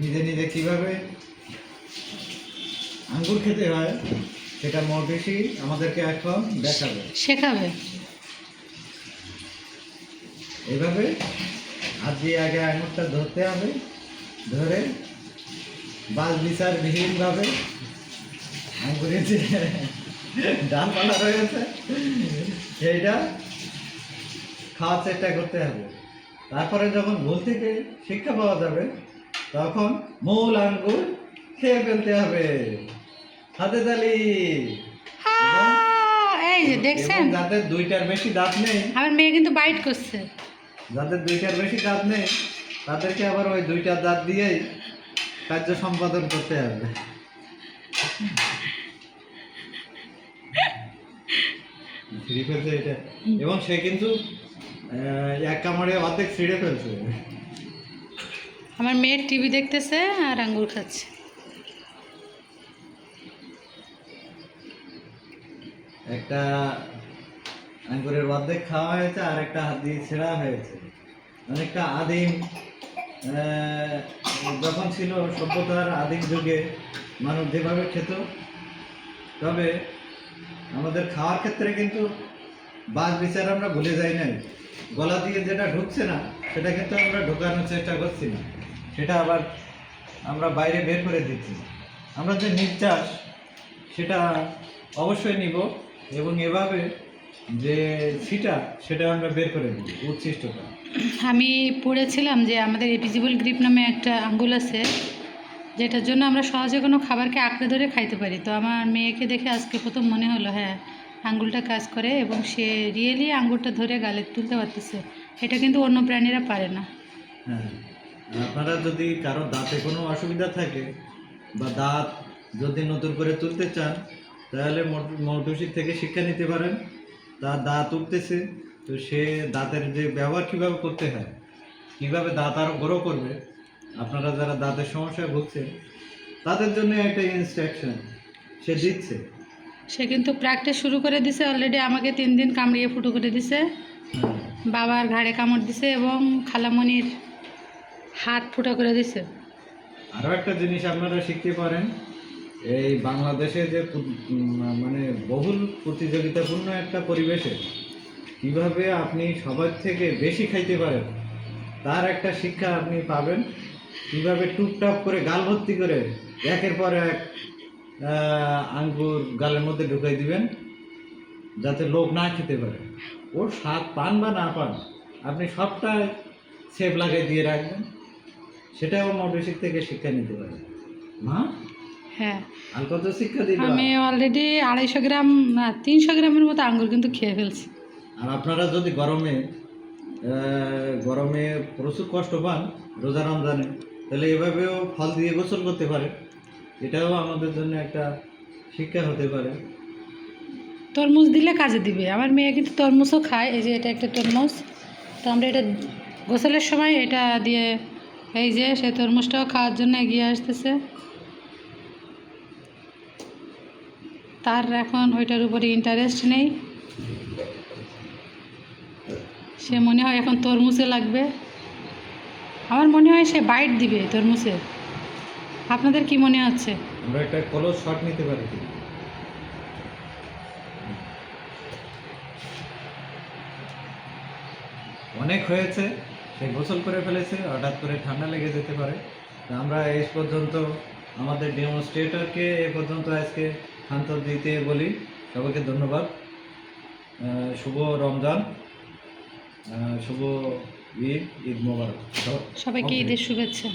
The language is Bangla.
নিজে নিজে কীভাবে আঙ্গুর খেতে হয় সেটা মৌটুসি আমাদেরকে এখন দেখাবে। শেখাবে। এইভাবে হাত দিয়ে আগে আঙুরটা ধরতে হবে ধরে বাল বিচার বিহীনভাবে আঙ্গুরের যে ডালপালা রয়েছে সেইটা খাওয়ার চেষ্টা করতে হবে। তারপরে যখন ভুল থেকে শিক্ষা পাওয়া যাবে তখন মূল আঙ্গুর খেয়ে ফেলতে হবে। হাতে তালি। এই যে দেখছেন? যাদের দুইটার বেশি দাঁত নেই। আমার মেয়ে কিন্তু বাইট করছে। যাদের দুইটার বেশি দাঁত নেই তাদেরকে আবার ওই দুইটা দাঁত দিয়েই কার্য সম্পাদন করতে হবে। ছিঁড়ে ফেলছে এটা। এবং সে কিন্তু এক কামড়ে অর্ধেক ছিঁড়ে ফেলছে। আমার মেয়ের টিভি দেখতেছে আর আঙ্গুর খাচ্ছে। একটা আঙ্গুরের অর্ধেক খাওয়া হয়েছে আর একটা হাত দিয়ে ছেঁড়া হয়েছে। অনেকটা আদিম যখন ছিল সভ্যতার আদিম যুগে মানুষ যেভাবে খেত, তবে আমাদের খাওয়ার ক্ষেত্রে কিন্তু বাদ বিচার আমরা ভুলে যাই নাই। গলা দিয়ে যেটা ঢুকছে না, সেটা কিন্তু আমরা ঢোকানোর চেষ্টা করছি না। সেটা আবার আমরা বাইরে বের করে দিচ্ছি। আমরা যে নির্যাস সেটা অবশ্যই নিব এবং এভাবে যে ছিটা সেটা আমরা বের করে দিব উচ্ছিষ্টটা। আমি পড়েছিলাম যে আমাদের এপিজিবল গ্রিপ নামে একটা আঙ্গুল আছে যেটার জন্য আমরা সহজে কোনো খাবারকে আঁকড়ে ধরে খাইতে পারি। তো আমার মেয়েকে দেখে আজকে প্রথম মনে হলো হ্যাঁ আঙ্গুলটা কাজ করে এবং সে রিয়েলি আঙ্গুরটা ধরে গালে তুলতে পারতেছে। এটা কিন্তু অন্য প্রাণীরা পারে না। হ্যাঁ। আপনারা যদি কারও দাঁতে কোনো অসুবিধা থাকে বা দাঁত যদি নতুন করে তুলতে চান তাহলে মৌটুসির থেকে শিক্ষা নিতে পারেন। তার দাঁত উঠতেছে তো সে দাঁতের যে ব্যবহার কীভাবে করতে হয় কীভাবে দাঁত আরও গ্রো করবে আপনারা যারা দাঁতের সমস্যায় ভুগছেন তাদের জন্য একটা ইনস্ট্রাকশন সে দিচ্ছে। সে কিন্তু প্র্যাকটিস শুরু করে দিছে অলরেডি আমাকে তিন দিন কামড়িয়ে ফুটো করে দিছে। হ্যাঁ। বাবার ঘাড়ে কামড় দিছে এবং খালামণির হাত ফুটো করে দিছে। আরও একটা জিনিস আপনারা শিখতে পারেন, এই বাংলাদেশে যে মানে বহুল প্রতিযোগিতাপূর্ণ একটা পরিবেশে কীভাবে আপনি সবার থেকে বেশি খাইতে পারেন, তার একটা শিক্ষা আপনি পাবেন। কীভাবে টুকটাক করে গাল ভর্তি করে একের পর এক আঙ্গুর গালের মধ্যে ঢুকাই দিবেন, যাতে লোক না খেতে পারে। ওর স্বাদ পান বা না পান, আপনি সবটা সেভ লাগাই দিয়ে রাখবেন। সেটাও মোটরশিক থেকে শিক্ষা নিতে পারে। মা? হ্যাঁ। আর কত শিক্ষা দিল আমি অলরেডি আড়াইশো গ্রাম না তিনশো গ্রামের মতো আঙ্গুর কিন্তু খেয়ে ফেলছি। আর আপনারা যদি গরমে গরমে প্রচুর কষ্ট পান রোজা রমজানে তাহলে এভাবেও ফল দিয়ে গোসল করতে পারে এটাও আমাদের জন্য একটা শিক্ষা হতে পারে। তরমুজ দিলে কাজে দিবে। আমার মেয়ে কিন্তু তরমুজও খায় এই যে এটা একটা তরমুজ। তো আমরা এটা গোসলের সময় এটা দিয়ে এই যে সেই তরমুজটাও খাওয়ার জন্য এগিয়ে আসতেছে। তার এখন ওইটার উপরে ইন্টারেস্ট নেই। সে মনে হয় এখন তরমুজে লাগবে। আমার মনে হয় সে বাইট দিবে তরমুজে। আপনাদের কি মনে হচ্ছে? অনেক হয়েছে। সে গোসল করে ফেলেছে হঠাৎ করে ঠান্ডা লেগে যেতে পারে। তো আমরা এই পর্যন্ত আমাদের ডেমনস্ট্রেটরকে এ পর্যন্ত আজকে শান্ত দিতে বলি। সবাইকে ধন্যবাদ। শুভ রমজান। শুভ ঈদ ঈদ মোবারক। সবাইকে ঈদের শুভেচ্ছা।